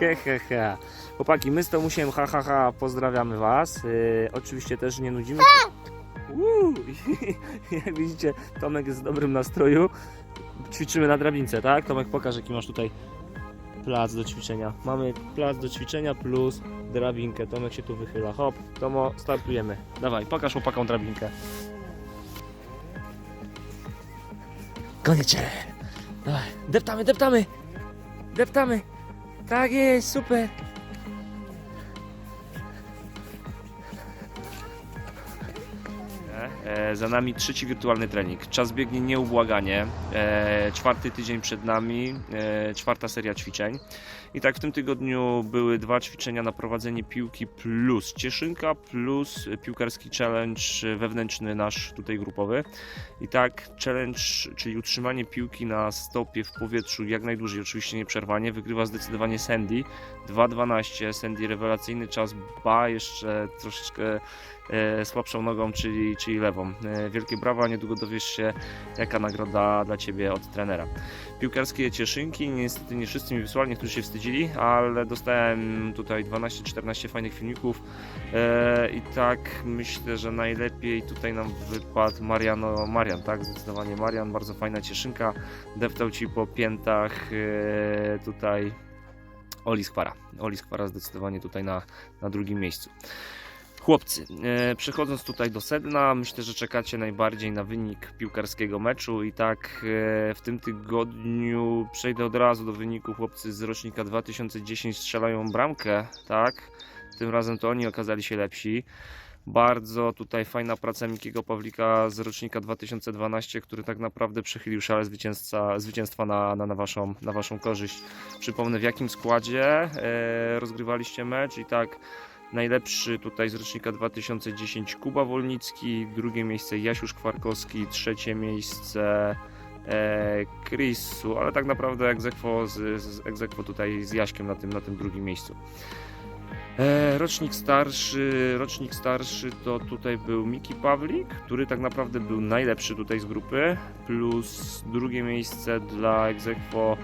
He, he, he. Chłopaki, my z Tomusiem ha, ha, ha, pozdrawiamy Was. Yy, oczywiście też nie nudzimy. Uuu, jak widzicie, Tomek jest w dobrym nastroju. Ćwiczymy na drabince, tak? Tomek, pokaż jaki masz tutaj plac do ćwiczenia. Mamy plac do ćwiczenia plus drabinkę. Tomek się tu wychyla. Hop, Tomo, startujemy. Dawaj, pokaż chłopakom drabinkę. Koniecznie. Dawaj, deptamy, deptamy. Deptamy. Tak jest, super. E, za nami trzeci wirtualny trening. Czas biegnie nieubłaganie. E, czwarty tydzień przed nami, e, czwarta seria ćwiczeń. I tak w tym tygodniu były dwa ćwiczenia na prowadzenie piłki plus cieszynka plus piłkarski challenge wewnętrzny nasz tutaj grupowy. I tak challenge, czyli utrzymanie piłki na stopie w powietrzu jak najdłużej, oczywiście nieprzerwanie, wygrywa zdecydowanie Sandy. 2.12, Sandy rewelacyjny czas, ba jeszcze troszeczkę słabszą nogą, czyli, czyli lewą. E, wielkie brawa, niedługo dowiesz się jaka nagroda dla Ciebie od trenera. Piłkarskie cieszynki, niestety nie wszyscy mi wysłali, niektórzy się wstydzili, ale dostałem tutaj 12-14 fajnych filmików e, i tak myślę, że najlepiej tutaj nam wypadł Mariano, Marian, tak, zdecydowanie Marian, bardzo fajna cieszynka, deptał Ci po piętach e, tutaj Oli Skwara. Oli Skwara zdecydowanie tutaj na, na drugim miejscu. Chłopcy, e, przechodząc tutaj do sedna, myślę, że czekacie najbardziej na wynik piłkarskiego meczu i tak e, w tym tygodniu przejdę od razu do wyniku. Chłopcy z rocznika 2010 strzelają bramkę, tak? Tym razem to oni okazali się lepsi. Bardzo tutaj fajna praca Mikiego Pawlika z rocznika 2012, który tak naprawdę przechylił szale zwycięstwa na, na, na, waszą, na waszą korzyść. Przypomnę w jakim składzie e, rozgrywaliście mecz i tak najlepszy tutaj z rocznika 2010 Kuba Wolnicki, drugie miejsce Jasiusz Kwarkowski, trzecie miejsce e, Chrisu, ale tak naprawdę egzekwo, z, z, tutaj z Jaśkiem na tym, na tym drugim miejscu. E, rocznik starszy, rocznik starszy to tutaj był Miki Pawlik, który tak naprawdę był najlepszy tutaj z grupy, plus drugie miejsce dla egzekwo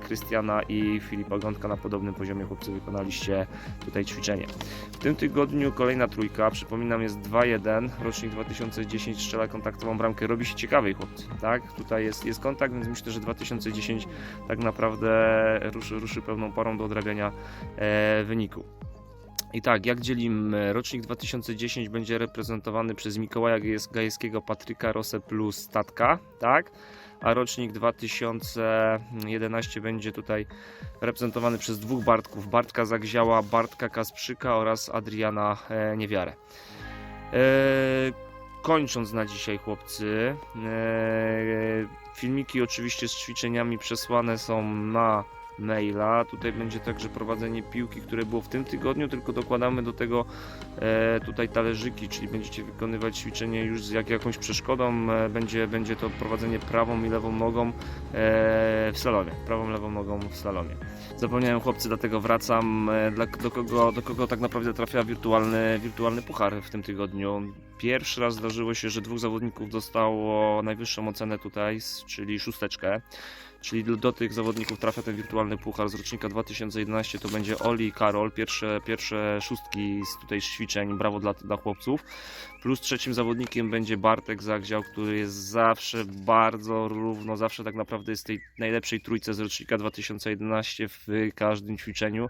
Krystiana i Filipa Gądka na podobnym poziomie chłopcy wykonaliście tutaj ćwiczenie. W tym tygodniu kolejna trójka, przypominam jest 2-1, rocznik 2010 strzela kontaktową bramkę, robi się ciekawej chłopcy, tak? Tutaj jest, jest kontakt, więc myślę, że 2010 tak naprawdę ruszy, ruszy pełną parą do odrabiania e, wyniku. I tak, jak dzielimy? Rocznik 2010 będzie reprezentowany przez Mikołaja Gajewskiego, Patryka Rosę plus Statka, tak? A rocznik 2011 będzie tutaj reprezentowany przez dwóch Bartków, Bartka Zagziała, Bartka Kasprzyka oraz Adriana e, Niewiarę. E, kończąc na dzisiaj chłopcy, e, filmiki oczywiście z ćwiczeniami przesłane są na maila. Tutaj będzie także prowadzenie piłki, które było w tym tygodniu, tylko dokładamy do tego e, tutaj talerzyki, czyli będziecie wykonywać ćwiczenie już z jak, jakąś przeszkodą. E, będzie, będzie to prowadzenie prawą i lewą nogą e, w slalomie. Prawą, lewą nogą w slalomie. Zapomniałem chłopcy, dlatego wracam. E, dla, do, kogo, do kogo tak naprawdę trafia wirtualny, wirtualny puchar w tym tygodniu? Pierwszy raz zdarzyło się, że dwóch zawodników dostało najwyższą ocenę tutaj, czyli szósteczkę. Czyli do- tych zawodników trafia ten wirtualny puchar z rocznika 2011. To będzie Oli i Karol, pierwsze, pierwsze szóstki z tutaj ćwiczeń. Brawo dla, dla chłopców. Plus trzecim zawodnikiem będzie Bartek Zagdział, który jest zawsze bardzo równo, zawsze tak naprawdę jest tej najlepszej trójce z rocznika 2011 w każdym ćwiczeniu.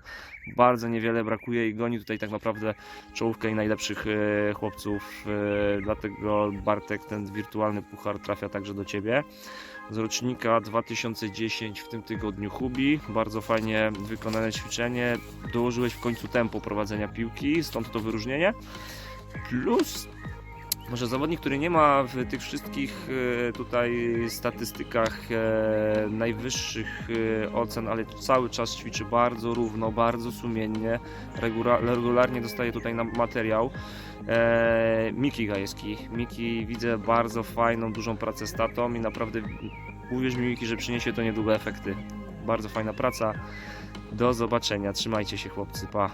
Bardzo niewiele brakuje i goni tutaj tak naprawdę czołówkę i najlepszych e, chłopców. E, dlatego Bartek, ten wirtualny puchar trafia także do Ciebie z rocznika 2010 w tym tygodniu Hubi. Bardzo fajnie wykonane ćwiczenie. Dołożyłeś w końcu tempo prowadzenia piłki, stąd to wyróżnienie. Plus może zawodnik, który nie ma w tych wszystkich e, tutaj statystykach e, najwyższych e, ocen, ale cały czas ćwiczy bardzo równo, bardzo sumiennie, regula- regularnie dostaje tutaj materiał. Miki Gajewski. Miki widzę bardzo fajną, dużą pracę z tatą i naprawdę uwierz mi Miki, że przyniesie to niedługo efekty. Bardzo fajna praca. Do zobaczenia. Trzymajcie się chłopcy. Pa.